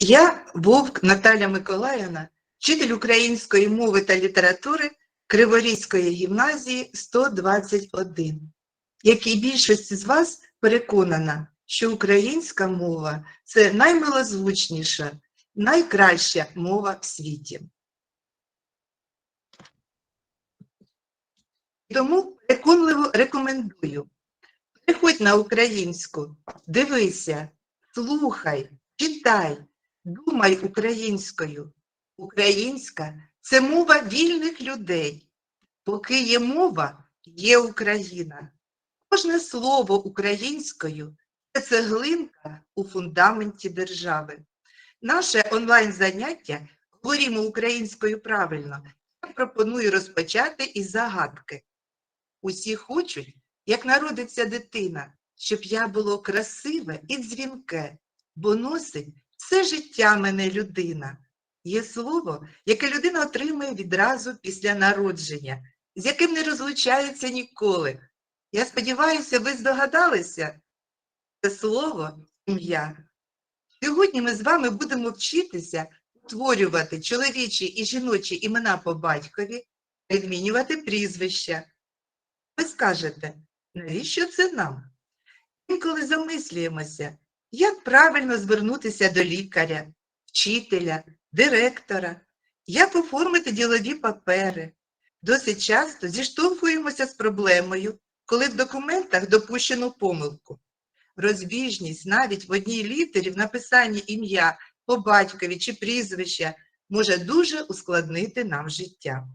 Я Вовк Наталя Миколаївна, вчитель української мови та літератури Криворізької гімназії 121. Як і більшість з вас переконана, що українська мова це наймилозвучніша, найкраща мова в світі. Тому переконливо рекомендую. Переходь на українську, дивися, слухай, читай, думай українською. Українська це мова вільних людей. Поки є мова, є Україна. Кожне слово українською це цеглинка у фундаменті держави. Наше онлайн-заняття говоримо українською правильно. Я пропоную розпочати із загадки. Усі хочуть, як народиться дитина, щоб я було красиве і дзвінке, бо носить все життя мене людина. Є слово, яке людина отримує відразу після народження, з яким не розлучається ніколи. Я сподіваюся, ви здогадалися це слово ім'я. Сьогодні ми з вами будемо вчитися утворювати чоловічі і жіночі імена по батькові, відмінювати прізвища. Ви скажете, навіщо це нам? Інколи замислюємося, як правильно звернутися до лікаря, вчителя, директора, як оформити ділові папери. Досить часто зіштовхуємося з проблемою, коли в документах допущено помилку. Розбіжність навіть в одній літері в написанні ім'я по батькові чи прізвища може дуже ускладнити нам життя.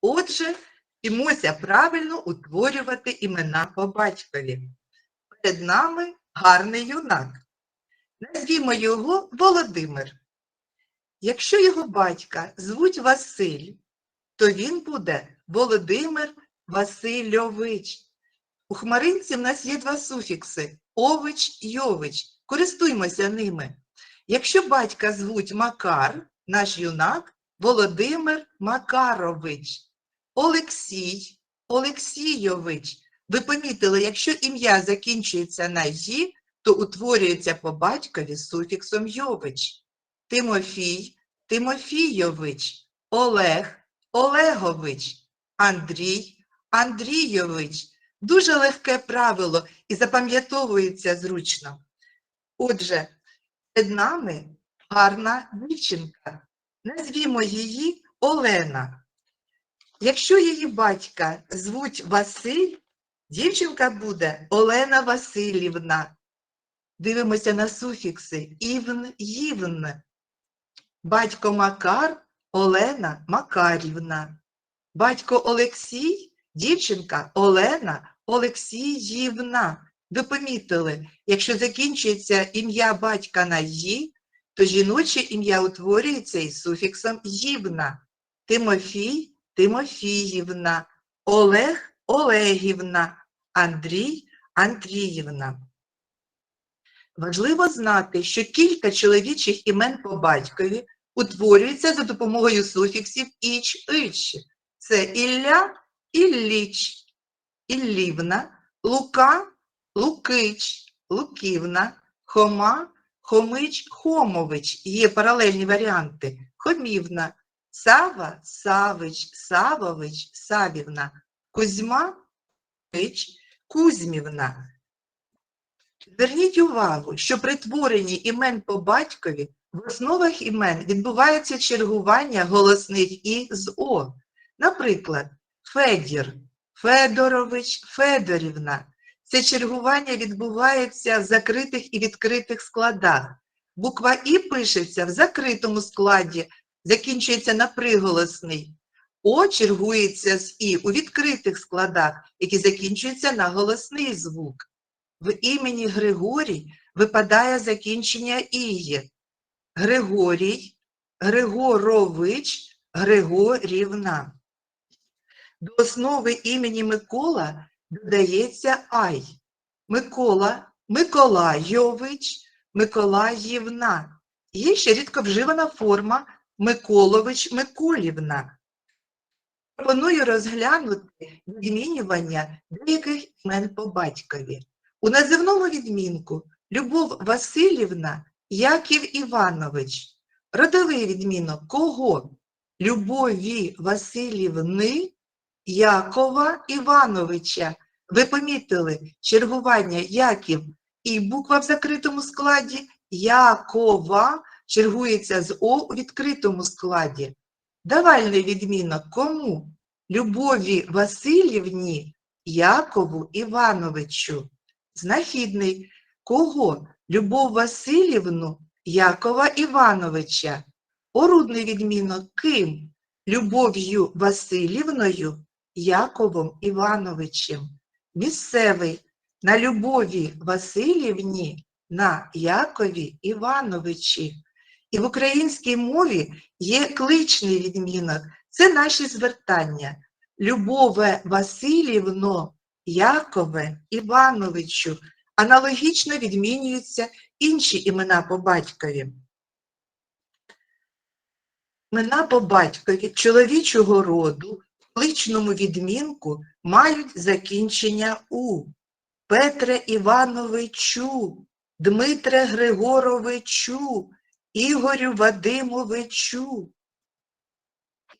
Отже, вчимося правильно утворювати імена по батькові. Перед нами гарний юнак. Назвімо його Володимир. Якщо його батька звуть Василь, то він буде Володимир Васильович. У хмаринці в нас є два суфікси ович йович. Користуймося ними. Якщо батька звуть Макар, наш юнак Володимир Макарович. Олексій Олексійович. Ви помітили, якщо ім'я закінчується на «ї», то утворюється по батькові суфіксом йович. Тимофій Тимофійович, Олег Олегович, Андрій Андрійович. Дуже легке правило і запам'ятовується зручно. Отже, перед нами гарна дівчинка. Назвімо її Олена. Якщо її батька звуть Василь, дівчинка буде Олена Васильівна. Дивимося на суфікси івн, ївн. Батько Макар Олена Макарівна. Батько Олексій, дівчинка Олена Олексіївна. Ви помітили, якщо закінчується ім'я батька на «ї», то жіноче ім'я утворюється із суфіксом «ївна». Тимофій Тимофіївна, Олег Олегівна, Андрій Андріївна. Важливо знати, що кілька чоловічих імен по батькові утворюються за допомогою суфіксів іч, ич. Це Ілля, Ілліч, Іллівна, Лука, Лукич, Луківна, Хома, Хомич, Хомович. Є паралельні варіанти. Хомівна, Сава, Савич, Савович, Савівна, Кузьма, Кузьмич, Кузьмівна. Зверніть увагу, що при творенні імен по батькові в основах імен відбувається чергування голосних І з О. Наприклад, Федір, Федорович, Федорівна. Це чергування відбувається в закритих і відкритих складах. Буква І пишеться в закритому складі, закінчується на приголосний. О чергується з І у відкритих складах, які закінчуються на голосний звук. В імені Григорій випадає закінчення «іє». Григорій, Григорович, Григорівна. До основи імені Микола додається Ай. Микола, Миколайович, Миколаївна. Є ще рідко вживана форма Миколович Миколівна. Пропоную розглянути відмінювання деяких імен по батькові. У називному відмінку Любов Васильівна Яків Іванович. Родовий відмінок кого? Любові Васильівни Якова Івановича. Ви помітили чергування Яків і буква в закритому складі Якова чергується з О у відкритому складі. Давальний відмінок кому? Любові Васильівні Якову Івановичу. Знахідний кого? Любов Васильівну Якова Івановича. Орудний відмінок ким? Любов'ю Васильівною Яковом Івановичем. Місцевий на Любові Васильівні на Якові Івановичі. І в українській мові є кличний відмінок. Це наші звертання. Любове Васильівно Якове Івановичу. Аналогічно відмінюються інші імена по батькові. Імена по батькові чоловічого роду в кличному відмінку мають закінчення У. Петре Івановичу, Дмитре Григоровичу, Ігорю Вадимовичу.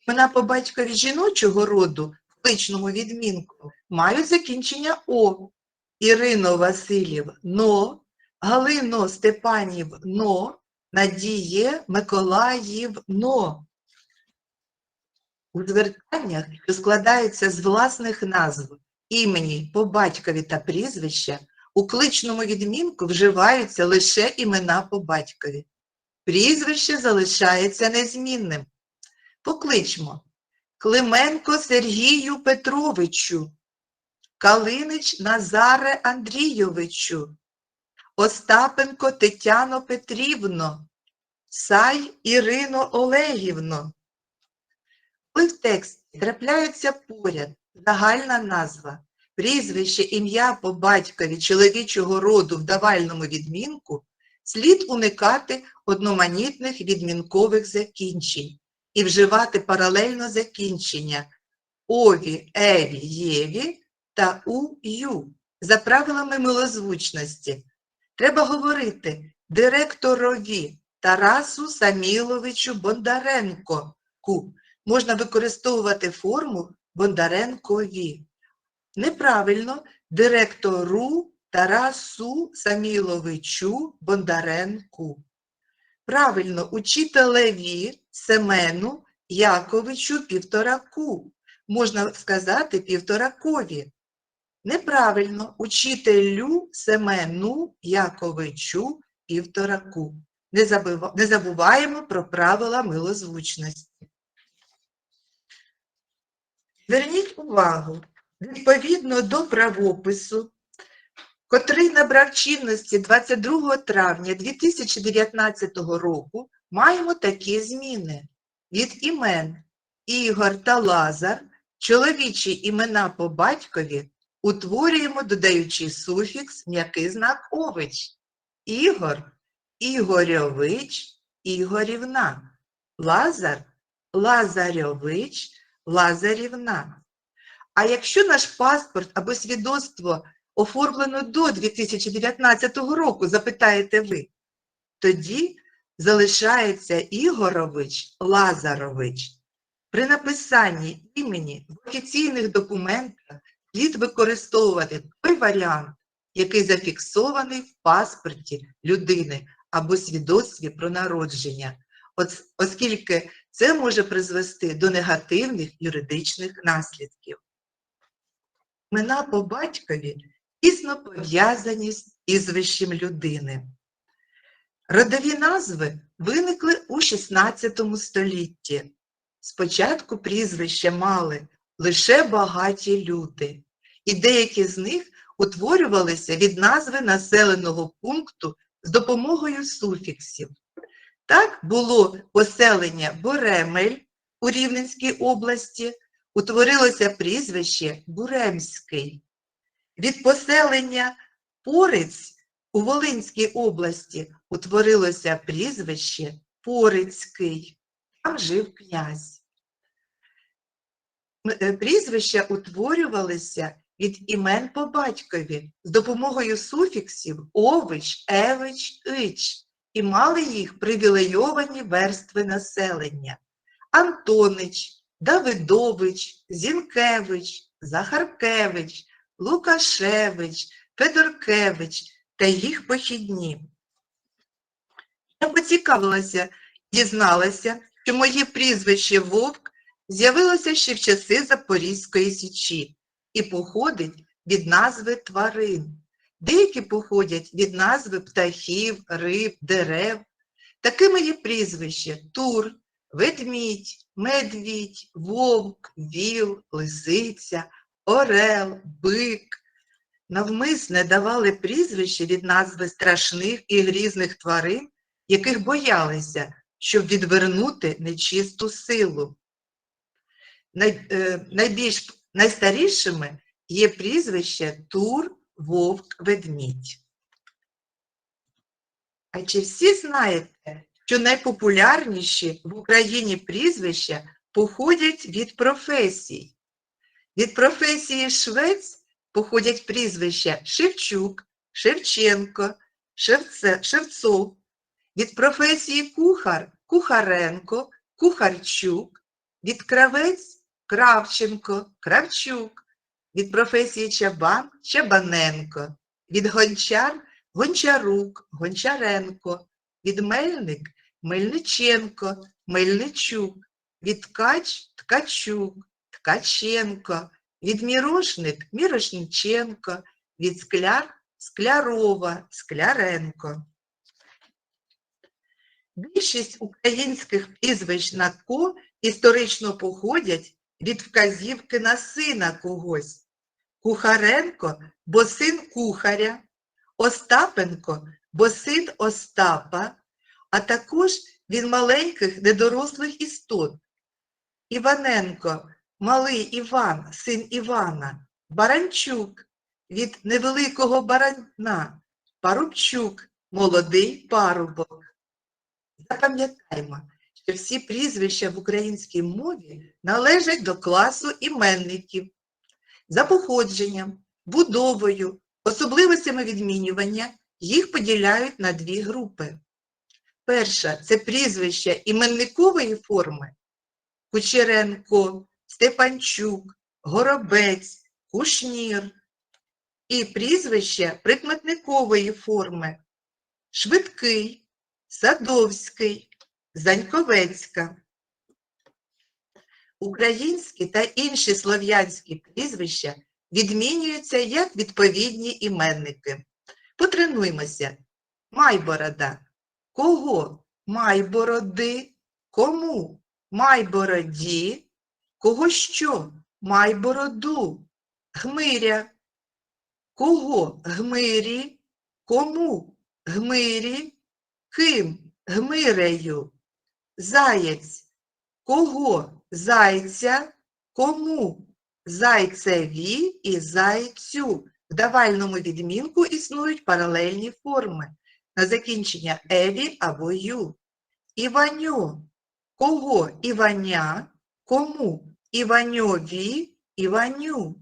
Імена по батькові жіночого роду в кличному відмінку мають закінчення О. Ірино Васильівно, Галино Степанівно, Надіє Миколаївно. У звертаннях, що складаються з власних назв, імені по батькові та прізвища, у кличному відмінку вживаються лише імена по батькові. Прізвище залишається незмінним. Покличмо. Клименко Сергію Петровичу, Калинич Назаре Андрійовичу, Остапенко Тетяно Петрівно, Сай Ірино Олегівно. Коли в тексті трапляються поряд. Загальна назва, прізвище, ім'я по батькові чоловічого роду в давальному відмінку, слід уникати одноманітних відмінкових закінчень і вживати паралельно закінчення ові, еві, єві та у, ю за правилами милозвучності. Треба говорити директорові Тарасу Саміловичу Бондаренко. Ку. Можна використовувати форму Бондаренкові. Неправильно директору Тарасу Саміловичу Бондаренку. Правильно, учителеві Семену Яковичу Півтораку. Можна сказати півторакові. Неправильно, учителю Семену Яковичу Півтораку. Не, забуваємо про правила милозвучності. Зверніть увагу, відповідно до правопису, котрий набрав чинності 22 травня 2019 року, маємо такі зміни. Від імен Ігор та Лазар, чоловічі імена по батькові, утворюємо, додаючи суфікс м'який знак ович. Ігор, Ігорьович, Ігорівна. Лазар, Лазарьович, Лазарівна. А якщо наш паспорт або свідоцтво оформлено до 2019 року, запитаєте ви, тоді залишається Ігорович Лазарович. При написанні імені в офіційних документах слід використовувати той варіант, який зафіксований в паспорті людини або свідоцтві про народження, оскільки це може призвести до негативних юридичних наслідків. Імена по батькові тісно пов'язані з прізвищем людини. Родові назви виникли у XVI столітті. Спочатку прізвища мали лише багаті люди, і деякі з них утворювалися від назви населеного пункту з допомогою суфіксів. Так було поселення Боремель у Рівненській області, утворилося прізвище Буремський. Від поселення Порець у Волинській області утворилося прізвище Порицький. Там жив князь. Е, Прізвища утворювалися від імен по батькові з допомогою суфіксів ович, евич, ич. і мали їх привілейовані верстви населення. Антонич, Давидович, Зінкевич, Захаркевич, Лукашевич, Федоркевич та їх похідні. Я поцікавилася, дізналася, що моє прізвище Вовк з'явилося ще в часи Запорізької січі і походить від назви тварин. Деякі походять від назви птахів, риб, дерев. Такими є прізвища Тур, ведмідь, медвідь, вовк, віл, лисиця, орел, бик. Навмисне давали прізвище від назви страшних і грізних тварин, яких боялися, щоб відвернути нечисту силу. Е, найбільш найстарішими є прізвище Тур, Вовк, Ведмідь. А чи всі знаєте, що найпопулярніші в Україні прізвища походять від професій? Від професії швець походять прізвища Шевчук, Шевченко, Шевце, Шевцов. Від професії кухар Кухаренко, Кухарчук, від кравець Кравченко, Кравчук, від професії чабан Чабаненко, від гончар Гончарук, Гончаренко, від мельник Мельниченко, Мельничук, від ткач Ткачук, Ткаченко, від мірошник Мірошниченко, від скляр Склярова, Скляренко. Більшість українських прізвищ на ко історично походять від вказівки на сина когось. Кухаренко, бо син кухаря, Остапенко, бо син Остапа, а також від маленьких недорослих істот. Іваненко, малий Іван, син Івана, Баранчук від невеликого барана, Парубчук, молодий парубок. Запам'ятаймо, що всі прізвища в українській мові належать до класу іменників. За походженням, будовою, особливостями відмінювання їх поділяють на дві групи. Перша це прізвища іменникової форми Кучеренко, Степанчук, Горобець, Кушнір і прізвища прикметникової форми Швидкий, Садовський, Заньковецька. Українські та інші слов'янські прізвища відмінюються як відповідні іменники. Потренуймося. Майборода. Кого? Майбороди. Кому? Майбороді. Кого що? Майбороду. Гмиря. Кого? Гмирі. Кому? Гмирі. Ким? Гмирею. Заєць. Кого? Зайця. Кому? Зайцеві і зайцю. В давальному відмінку існують паралельні форми. На закінчення еві або ю. Іваньо. Кого? Іваня. Кому? Іваньові, Іваню.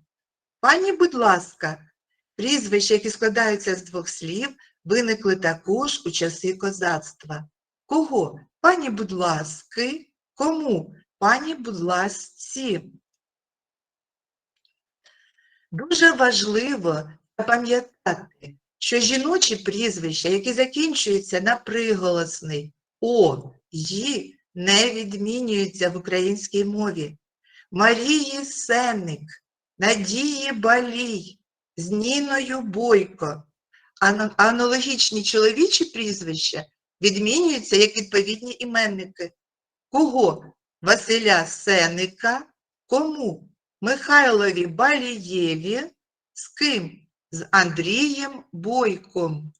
Пані, будь ласка, прізвища, які складаються з двох слів, виникли також у часи козацтва. Кого? Пані, будь ласки. Кому? Пані, будь ласці. Дуже важливо запам'ятати, що жіночі прізвища, які закінчуються на приголосний О, Ї, не відмінюються в українській мові. Марії Сенник, Надії Балій, з Ніною Бойко. Ана- Аналогічні чоловічі прізвища відмінюються як відповідні іменники. Кого? Василя Сеника. Кому? Михайлові Балієві. З ким? З Андрієм Бойком.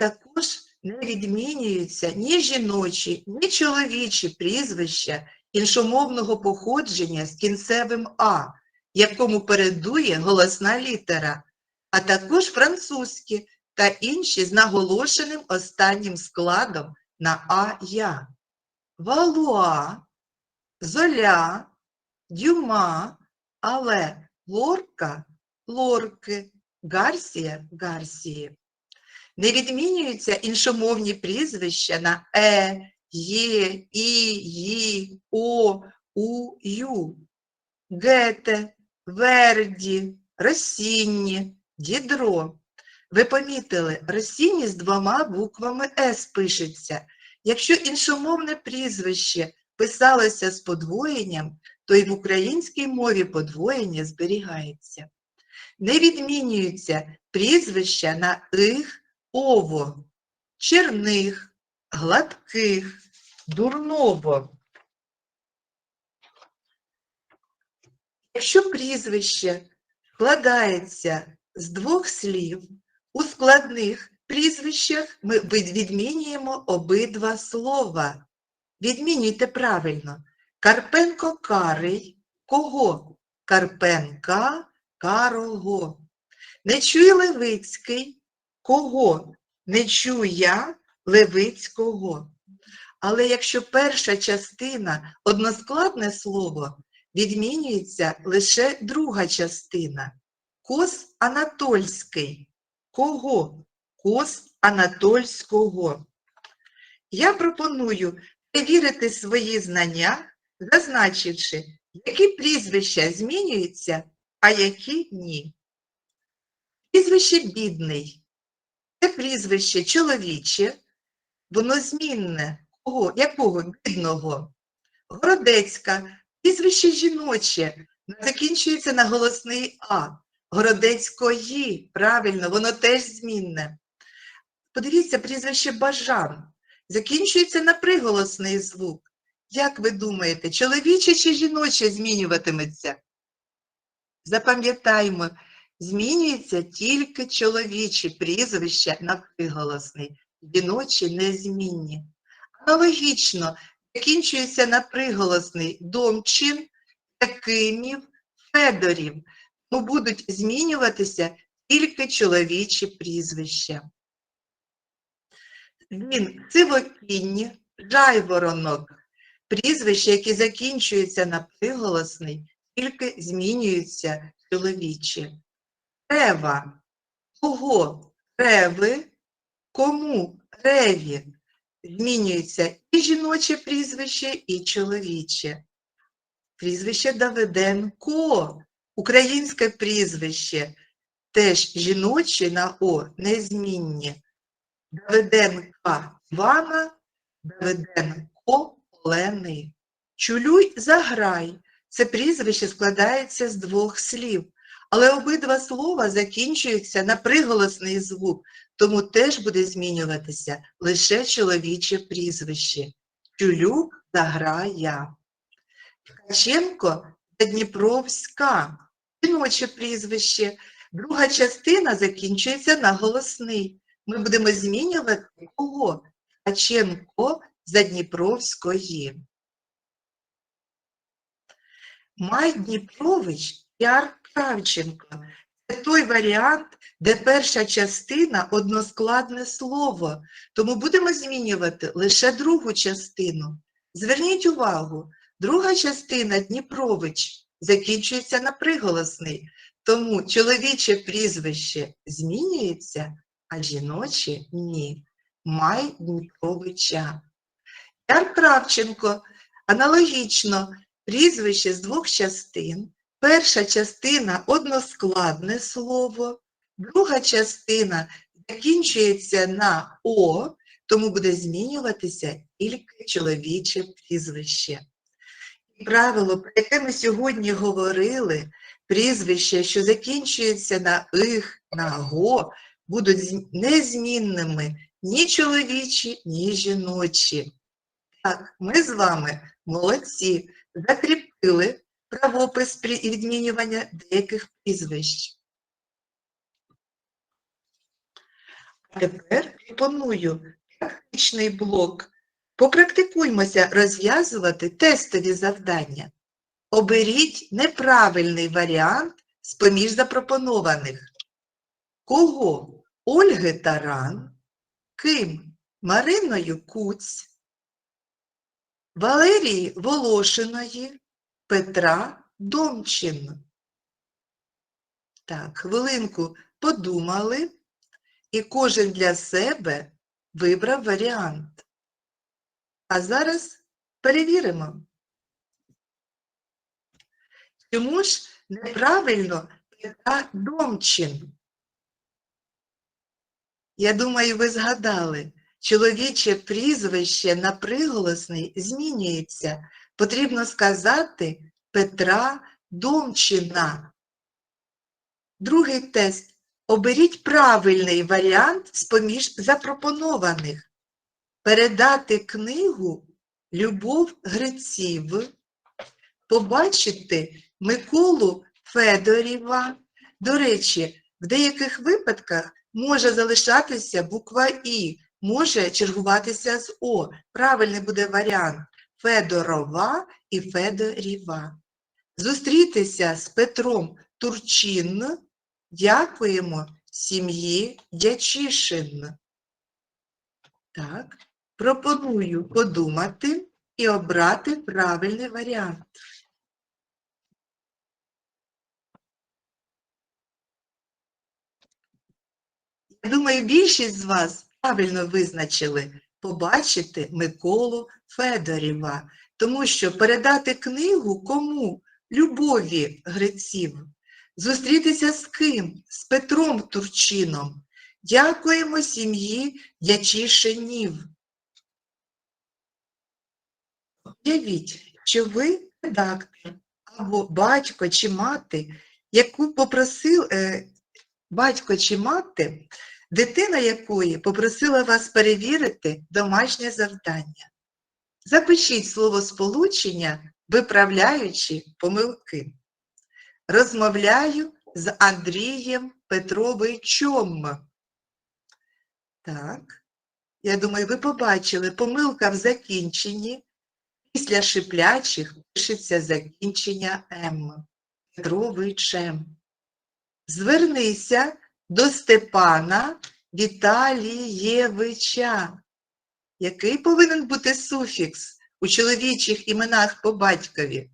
Також не відмінюються ні жіночі, ні чоловічі прізвища іншомовного походження з кінцевим А, якому передує голосна літера, а також французькі та інші з наголошеним останнім складом на А-Я. Валуа, Золя, Дюма, але Лорка, Лорки, Гарсія, Гарсії. Не відмінюються іншомовні прізвища на е, є, і, ї, о, у, ю. Гете, Верді, Росінні, Дідро. Ви помітили, Росінні з двома буквами С пишеться. Якщо іншомовне прізвище писалося з подвоєнням, то й в українській мові подвоєння зберігається. Не відмінюються прізвища на их, ово, черних, гладких, дурново. Якщо прізвище складається з двох слів, у складних прізвищах ми відмінюємо обидва слова. Відмінюйте правильно. Карпенко Карий. Кого? Карпенка Карого. Не чує Левицький. Кого? Не чуя Левицького. Але якщо перша частина односкладне слово, відмінюється лише друга частина. Кос Анатольський. Кого? Кос Анатольського. Я пропоную перевірити свої знання, зазначивши, які прізвища змінюються, а які ні. Прізвище бідний. Це прізвище чоловіче, воно змінне. Кого? Якого бідного? Городецька, прізвище жіноче, закінчується на голосний А. Городецької, правильно, воно теж змінне. Подивіться, прізвище Бажан. Закінчується на приголосний звук. Як ви думаєте, чоловіче чи жіноче змінюватиметься? Запам'ятаймо, змінюється тільки чоловічі прізвища на приголосний, жіночі незмінні. Аналогічно закінчується на приголосний Домчин, Якимів, Федорів, тому будуть змінюватися тільки чоловічі прізвища. Він сивокінні, жайворонок, прізвища, які закінчуються на приголосний, тільки змінюються чоловічі. Рева. Кого? Реви. Кому? Реві. Змінюється і жіноче прізвище, і чоловіче. Прізвище Давиденко. Українське прізвище. Теж жіноче на О незмінні. Давиденка Івана, Давиденко Олени. Чулюй заграй. Це прізвище складається з двох слів, але обидва слова закінчуються на приголосний звук, тому теж буде змінюватися лише чоловіче прізвище. Чулюк заграя. Ткаченко Дніпровська. Жіноче прізвище. Друга частина закінчується на голосний. Ми будемо змінювати кого? Ткаченко Задніпровської. Май Дніпрович Яр Кравченко. Той варіант, де перша частина односкладне слово. Тому будемо змінювати лише другу частину. Зверніть увагу, друга частина Дніпрович закінчується на приголосний, тому чоловіче прізвище змінюється, а жіноче ні. Май Дніпровича. Яр Кравченко аналогічно прізвище з двох частин. Перша частина односкладне слово, друга частина закінчується на О, тому буде змінюватися тільки чоловіче прізвище. І правило, про яке ми сьогодні говорили, прізвища, що закінчуються на их, на го, будуть незмінними ні чоловічі, ні жіночі. Так, ми з вами молодці, закріпили правопис при відмінювання деяких прізвищ. А тепер пропоную практичний блок. Попрактикуймося розв'язувати тестові завдання. Оберіть неправильний варіант з поміж запропонованих. Кого? Ольги Таран, Ким? Мариною Куць, Валерії Волошиної, Петра Домчин. Так, хвилинку подумали і кожен для себе вибрав варіант. А зараз перевіримо. Чому ж неправильно Петра Домчин? Я думаю, ви згадали, чоловіче прізвище на приголосний змінюється. Потрібно сказати Петра Домчина. Другий тест. Оберіть правильний варіант з-поміж запропонованих. Передати книгу Любов Гриців. Побачити Миколу Федорєва. До речі, в деяких випадках може залишатися буква І, може чергуватися з О. Правильний буде варіант Федорова і Федорєва. Зустрітися з Петром Турчин. Дякуємо сім'ї Дячишин. Так, пропоную подумати і обрати правильний варіант. Я думаю, більшість з вас правильно визначили побачити Миколу Федорєва, тому що передати книгу кому? Любові Гриців. Зустрітися з ким? З Петром Турчином. Дякуємо сім'ї Дячишинів. Уявіть, що ви редактор або батько чи мати, яку попросив е, батько чи мати, дитина якої попросила вас перевірити домашнє завдання. Запишіть словосполучення, виправляючи помилки. Розмовляю з Андрієм Петровичем. Так, я думаю, ви побачили помилка в закінченні. Після шиплячих пишеться закінчення М. Петровичем. Звернися до Степана Віталієвича. Який повинен бути суфікс у чоловічих іменах по батькові?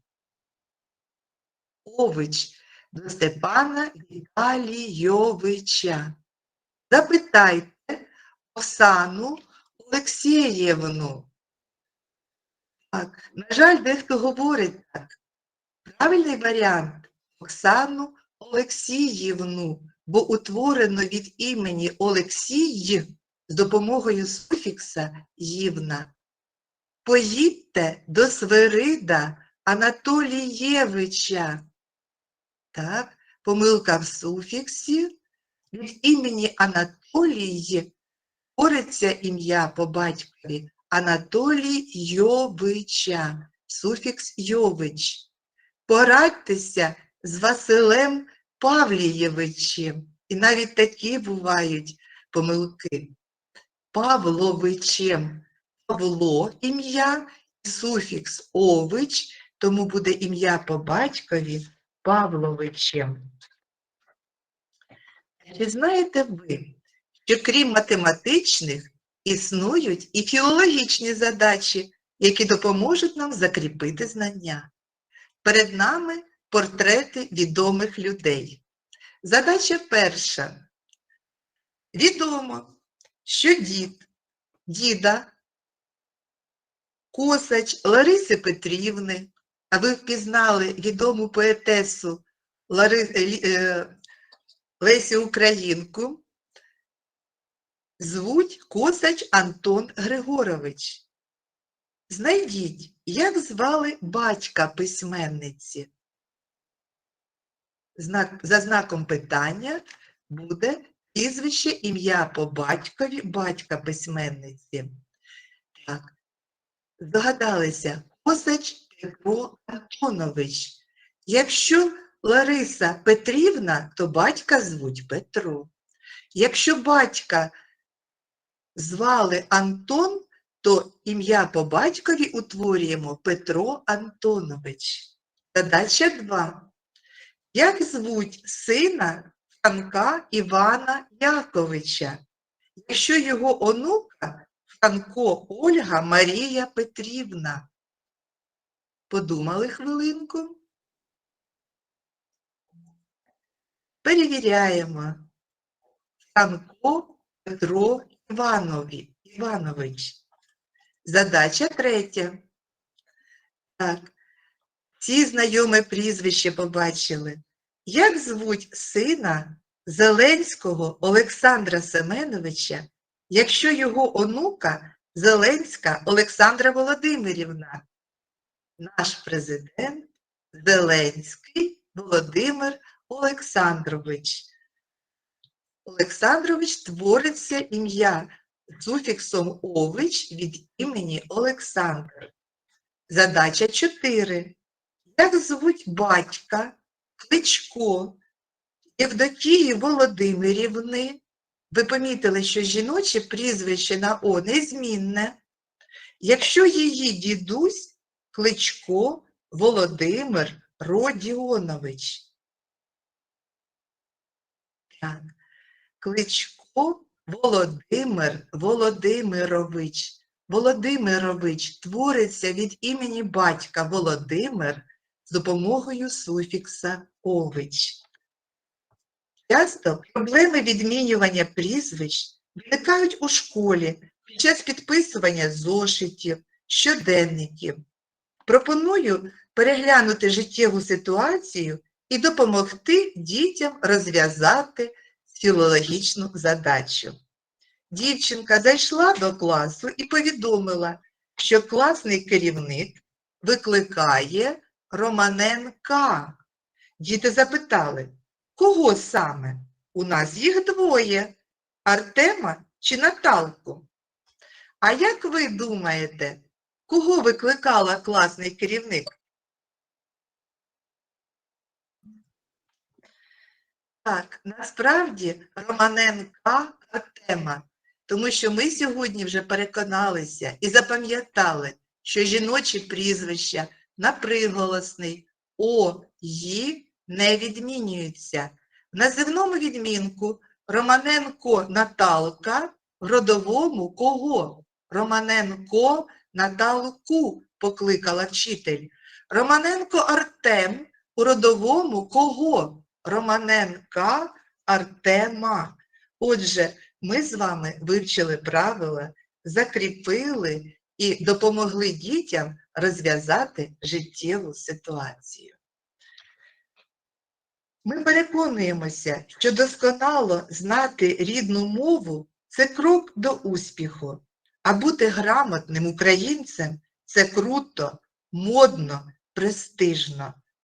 Ович до Степана Віталійовича. Запитайте Оксану Олексієвну. Так, на жаль, дехто говорить так. Правильний варіант Оксану Олексіївну, бо утворено від імені Олексій з допомогою суфікса «ївна». Поїдьте до Свирида Анатолієвича. Так, помилка в суфіксі. Від імені Анатолій твориться ім'я по батькові Анатолій Йовича, суфікс Йович. Порадьтеся з Василем Павлієвичем. І навіть такі бувають помилки. Павловичем. Павло ім'я, суфікс ович, тому буде ім'я по батькові Павловичем. Чи знаєте ви, що крім математичних, існують і філологічні задачі, які допоможуть нам закріпити знання? Перед нами портрети відомих людей. Задача перша. Відомо, що дід, діда, косач Лариси Петрівни, а ви впізнали відому поетесу Лари... е, Лесі Українку, звуть Косач Антон Григорович. Знайдіть, як звали батька письменниці. За знаком питання буде прізвище ім'я по батькові батька письменниці. Так, здогадалися, Косач Петро Антонович. Якщо Лариса Петрівна, то батька звуть Петро. Якщо батька звали Антон, то ім'я по батькові утворюємо Петро Антонович. Задача 2. Як звуть сина Франка Івана Яковича? Якщо його онука Франко Ольга Марія Петрівна. Подумали хвилинку? Перевіряємо. Франко Петро Іванові, Іванович. Задача третя. Так. Ці знайоме прізвище побачили. Як звуть сина Зеленського Олександра Семеновича, якщо його онука Зеленська Олександра Володимирівна? Наш президент Зеленський Володимир Олександрович. Олександрович твориться ім'я суфіксом ович від імені Олександр. Задача 4. Як звуть батька Кличко Євдокії Володимирівни? Ви помітили, що жіноче прізвище на О незмінне. Якщо її дідусь Кличко Володимир Родіонович. Так. Кличко Володимир Володимирович. Володимирович твориться від імені батька Володимир з допомогою суфікса ович. Часто проблеми відмінювання прізвищ виникають у школі під час підписування зошитів, щоденників. Пропоную переглянути життєву ситуацію і допомогти дітям розв'язати філологічну задачу. Дівчинка зайшла до класу і повідомила, що класний керівник викликає Романенка. Діти запитали, кого саме? У нас їх двоє Артема чи Наталку. А як ви думаєте, кого викликала класний керівник? Так, насправді Романенка Артема, тому що ми сьогодні вже переконалися і запам'ятали, що жіночі прізвища на приголосний О, Ї не відмінюються. В називному відмінку Романенко Наталка в родовому кого? Романенко Наталку покликала вчитель. Романенко Артем у родовому кого? Романенка Артема. Отже, ми з вами вивчили правила, закріпили і допомогли дітям розв'язати життєву ситуацію. Ми переконуємося, що досконало знати рідну мову це крок до успіху, а бути грамотним українцем це круто, модно, престижно.